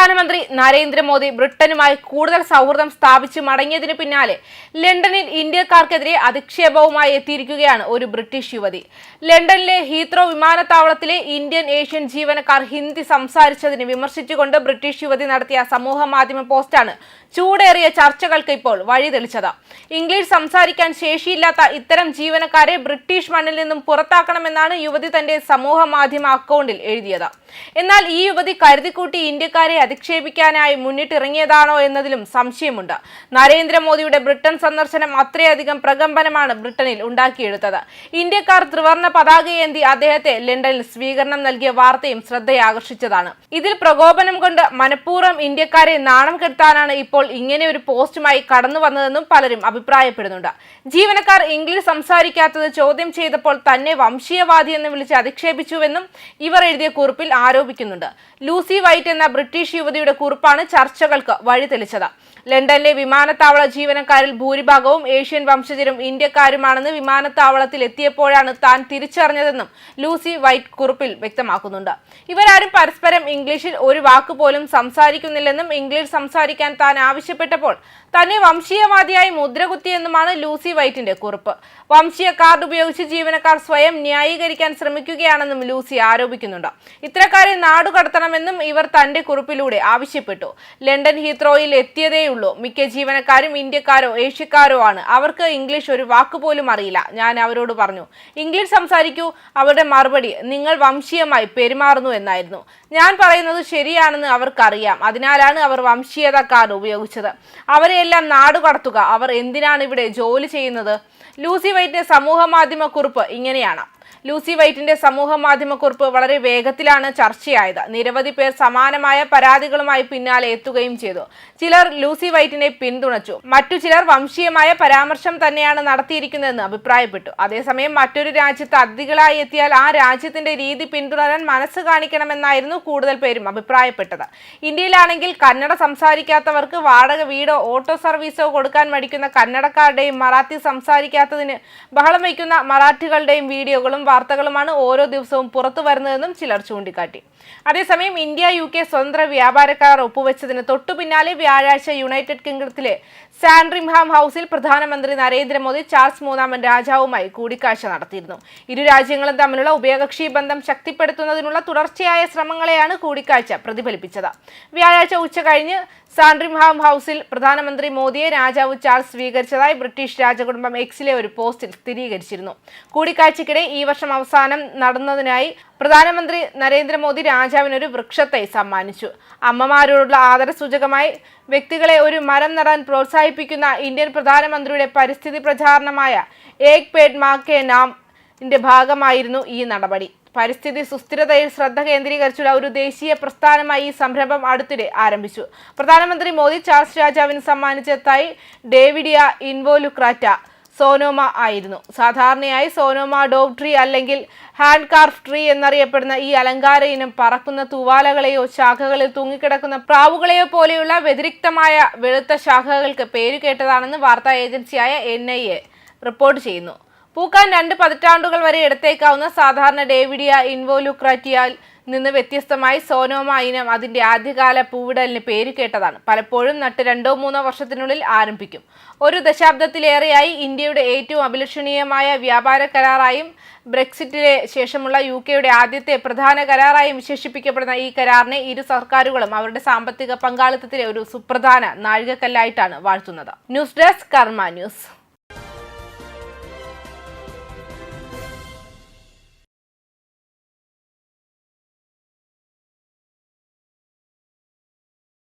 പ്രധാനമന്ത്രി നരേന്ദ്രമോദി ബ്രിട്ടനുമായി കൂടുതൽ സൗഹൃദം സ്ഥാപിച്ച് മടങ്ങിയതിനു പിന്നാലെ ലണ്ടനിൽ ഇന്ത്യക്കാർക്കെതിരെ അധിക്ഷേപവുമായി എത്തിയിരിക്കുകയാണ് ഒരു ബ്രിട്ടീഷ് യുവതി. ലണ്ടനിലെ ഹീത്രോ വിമാനത്താവളത്തിലെ ഇന്ത്യൻ ഏഷ്യൻ ജീവനക്കാർ ഹിന്ദി സംസാരിച്ചതിനെ വിമർശിച്ചുകൊണ്ട് ബ്രിട്ടീഷ് യുവതി നടത്തിയ സമൂഹ മാധ്യമ പോസ്റ്റാണ് ചൂടേറിയ ചർച്ചകൾക്ക് ഇപ്പോൾ വഴിതെളിച്ചത്. ഇംഗ്ലീഷ് സംസാരിക്കാൻ ശേഷിയില്ലാത്ത ഇത്തരം ജീവനക്കാരെ ബ്രിട്ടീഷ് മണ്ണിൽ നിന്നും പുറത്താക്കണമെന്നാണ് യുവതി തന്റെ സമൂഹ മാധ്യമ അക്കൗണ്ടിൽ എഴുതിയത്. എന്നാൽ ഈ യുവതി കരുതിക്കൂട്ടി ഇന്ത്യക്കാരെ അധിക്ഷേപിക്കാനായി മുന്നിട്ടിറങ്ങിയതാണോ എന്നതിലും സംശയമുണ്ട്. നരേന്ദ്രമോദിയുടെ ബ്രിട്ടൻ സന്ദർശനം അത്രയധികം പ്രകമ്പനമാണ് ബ്രിട്ടനിൽ ഉണ്ടാക്കിയെടുത്തത്. ഇന്ത്യക്കാർ ത്രിവർണ പതാകയേന്തി അദ്ദേഹത്തെ ലണ്ടനിൽ സ്വീകരണം നൽകിയ വാർത്തയും ശ്രദ്ധയാകർഷിച്ചതാണ്. ഇതിൽ പ്രകോപനം കൊണ്ട് മനഃപൂർവം ഇന്ത്യക്കാരെ നാണം കെടുത്താനാണ് ഇപ്പോൾ ഇങ്ങനെ ഒരു പോസ്റ്റുമായി കടന്നു വന്നതെന്നും പലരും അഭിപ്രായപ്പെടുന്നുണ്ട്. ജീവനക്കാർ ഇംഗ്ലീഷ് സംസാരിക്കാത്തത് ചോദ്യം ചെയ്തപ്പോൾ തന്നെ വംശീയവാദി എന്ന് വിളിച്ച് അധിക്ഷേപിച്ചുവെന്നും ഇവർ എഴുതിയ കുറിപ്പിൽ ആരോപിക്കുന്നുണ്ട്. ലൂസി വൈറ്റ് എന്ന ബ്രിട്ടീഷ് യുവതിയുടെ കുറിപ്പാണ് ചർച്ചകൾക്ക് വഴിതെളിച്ചത്. ലണ്ടനിലെ വിമാനത്താവള ജീവനക്കാരിൽ ഭൂരിഭാഗവും ഏഷ്യൻ വംശജരും ഇന്ത്യക്കാരുമാണെന്ന് വിമാനത്താവളത്തിൽ എത്തിയപ്പോഴാണ് താൻ തിരിച്ചറിഞ്ഞതെന്നും ലൂസി വൈറ്റ് കുറിപ്പിൽ വ്യക്തമാക്കുന്നുണ്ട്. ഇവരാരും പരസ്പരം ഇംഗ്ലീഷിൽ ഒരു വാക്ക് പോലും സംസാരിക്കുന്നില്ലെന്നും ഇംഗ്ലീഷ് സംസാരിക്കാൻ താൻ ആവശ്യപ്പെട്ടപ്പോൾ തന്നെ വംശീയവാദിയായി മുദ്രകുത്തിയെന്നുമാണ് ലൂസി വൈറ്റിന്റെ കുറിപ്പ്. വംശീയ കാർഡ് ഉപയോഗിച്ച് ജീവനക്കാർ സ്വയം ന്യായീകരിക്കാൻ ശ്രമിക്കുകയാണെന്നും ലൂസി ആരോപിക്കുന്നുണ്ട്. ഇത്തരക്കാരെ നാടുകടത്തണമെന്നും ഇവർ തന്റെ കുറിപ്പിലൂടെ ആവശ്യപ്പെട്ടു. ലണ്ടൻ ഹീത്രോയിൽ എത്തിയതേയുള്ളൂ മിക്ക ജീവനക്കാരും ഇന്ത്യക്കാരോ ഏഷ്യക്കാരോ ആണ്. അവർക്ക് ഇംഗ്ലീഷ് ഒരു വാക്കുപോലും അറിയില്ല. ഞാൻ അവരോട് പറഞ്ഞു ഇംഗ്ലീഷ് സംസാരിക്കൂ. അവരുടെ മറുപടി നിങ്ങൾ വംശീയമായി പെരുമാറുന്നു എന്നായിരുന്നു. ഞാൻ പറയുന്നത് ശരിയാണെന്ന് അവർക്കറിയാം. അതിനാലാണ് അവർ വംശീയത കാർഡ് ഉപയോഗിച്ചത്. അവരെയെല്ലാം നാടുകടത്തുക അവർ എന്തിനാണ് ഇവിടെ ജോലി ചെയ്യുന്നത്? ലൂസി വൈറ്റിന്റെ സമൂഹ മാധ്യമ കുറിപ്പ് ഇങ്ങനെയാണ്. ലൂസി വൈറ്റിന്റെ സമൂഹ മാധ്യമ കുറിപ്പ് വളരെ വേഗത്തിലാണ് ചർച്ചയായത്. നിരവധി പേർ സമാനമായ പരാതികളുമായി പിന്നാലെ എത്തുകയും ചെയ്തു. ചിലർ ലൂസി വൈറ്റിനെ പിന്തുണച്ചു. മറ്റു ചിലർ വംശീയമായ പരാമർശം തന്നെയാണ് നടത്തിയിരിക്കുന്നതെന്ന് അഭിപ്രായപ്പെട്ടു. അതേസമയം മറ്റൊരു രാജ്യത്ത് അതിഥികളായി എത്തിയാൽ ആ രാജ്യത്തിന്റെ രീതി പിന്തുടരാൻ മനസ്സ് കാണിക്കണമെന്നായിരുന്നു കൂടുതൽ പേരും അഭിപ്രായപ്പെട്ടത്. ഇന്ത്യയിലാണെങ്കിൽ കന്നഡ സംസാരിക്കാത്തവർക്ക് വാടക വീടോ ഓട്ടോ സർവീസോ കൊടുക്കാൻ മടിക്കുന്ന കന്നഡക്കാരുടെയും മറാത്തി സംസാരിക്കാത്തതിന് ബഹളം വയ്ക്കുന്ന മറാഠികളുടെയും വീഡിയോകളും വാർത്തകളുമാണ് ഓരോ ദിവസവും പുറത്തു വരുന്നതെന്നും ചിലർ ചൂണ്ടിക്കാട്ടി. അതേസമയം ഇന്ത്യ യു കെ സ്വതന്ത്ര വ്യാപാര കരാർ ഒപ്പുവെച്ചതിന് തൊട്ടു പിന്നാലെ വ്യാഴാഴ്ച യുണൈറ്റഡ് കിങ്ഡത്തിലെ സാൻഡ്രിംഹാം ഹൗസിൽ പ്രധാനമന്ത്രി നരേന്ദ്രമോദി ചാൾസ് മൂന്നാമൻ രാജാവുമായി കൂടിക്കാഴ്ച നടത്തിയിരുന്നു. ഇരു രാജ്യങ്ങളും തമ്മിലുള്ള ഉഭയകക്ഷി ബന്ധം ശക്തിപ്പെടുത്തുന്നതിനുള്ള തുടർച്ചയായ ശ്രമങ്ങളെയാണ് കൂടിക്കാഴ്ച പ്രതിഫലിപ്പിച്ചത്. വ്യാഴാഴ്ച ഉച്ച കഴിഞ്ഞ് സാൻഡ്രിംഹാം ഹൗസിൽ പ്രധാനമന്ത്രി മോദിയെ രാജാവ് ചാൾസ് സ്വീകരിച്ചതായി ബ്രിട്ടീഷ് രാജകുടുംബം എക്സിലെ ഒരു പോസ്റ്റിൽ സ്ഥിരീകരിച്ചിരുന്നു. കൂടിക്കാഴ്ചയ്ക്കിടെ ഈ വർഷം അവസാനം നടന്നതിനായി പ്രധാനമന്ത്രി നരേന്ദ്രമോദി രാജാവിനൊരു വൃക്ഷത്തെ സമ്മാനിച്ചു. അമ്മമാരോടുള്ള ആദരസൂചകമായി വ്യക്തികളെ ഒരു മരം നടാൻ പ്രോത്സാഹിപ്പിക്കുന്ന ഇന്ത്യൻ പ്രധാനമന്ത്രിയുടെ പരിസ്ഥിതി പ്രചാരണമായ ഏക് പേഡ് മാക്കേ നാം ഭാഗമായിരുന്നു ഈ നടപടി. പരിസ്ഥിതി സുസ്ഥിരതയിൽ ശ്രദ്ധ കേന്ദ്രീകരിച്ചുള്ള ഒരു ദേശീയ പ്രസ്ഥാനമായി ഈ സംരംഭം അടുത്തിടെ ആരംഭിച്ചു. പ്രധാനമന്ത്രി മോദി ചാൾസ് രാജാവിന് സമ്മാനിച്ച തൈ ഡേവിഡിയ ഇൻവോലുക്രാറ്റ സോനോമ ആയിരുന്നു. സാധാരണയായി സോനോമ ഡോവ് ട്രീ അല്ലെങ്കിൽ ഹാൻഡ് കാർഫ് ട്രീ എന്നറിയപ്പെടുന്ന ഈ അലങ്കാര ഇനം പറക്കുന്ന തൂവാലകളെയോ ശാഖകളിൽ തൂങ്ങിക്കിടക്കുന്ന പ്രാവുകളെയോ പോലെയുള്ള വ്യതിരിക്തമായ വെളുത്ത ശാഖകൾക്ക് പേരുകേട്ടതാണെന്ന് വാർത്താ ഏജൻസിയായ എൻ ഐ എ റിപ്പോർട്ട് ചെയ്യുന്നു. പൂക്കാൻ രണ്ട് പതിറ്റാണ്ടുകൾ വരെ എടുത്തേക്കാവുന്ന സാധാരണ ഡേവിഡിയ ഇൻവോലുക്രാറ്റിയാൽ നിന്ന് വ്യത്യസ്തമായി സോനോമ ഇനം അതിന്റെ ആദ്യകാല പൂവിടലിന് പേര് കേട്ടതാണ്. പലപ്പോഴും നട്ട് രണ്ടോ മൂന്നോ വർഷത്തിനുള്ളിൽ ആരംഭിക്കും. ഒരു ദശാബ്ദത്തിലേറെയായി ഇന്ത്യയുടെ ഏറ്റവും അഭിലഷണീയമായ വ്യാപാര കരാറായും ബ്രെക്സിറ്റിലെ ശേഷമുള്ള യു കെയുടെ ആദ്യത്തെ പ്രധാന കരാറായും വിശേഷിപ്പിക്കപ്പെടുന്ന ഈ കരാറിനെ ഇരു സർക്കാരുകളും അവരുടെ സാമ്പത്തിക പങ്കാളിത്തത്തിലെ ഒരു സുപ്രധാന നാഴികക്കല്ലായിട്ടാണ് വാഴ്ത്തുന്നത്. News desk Karma news.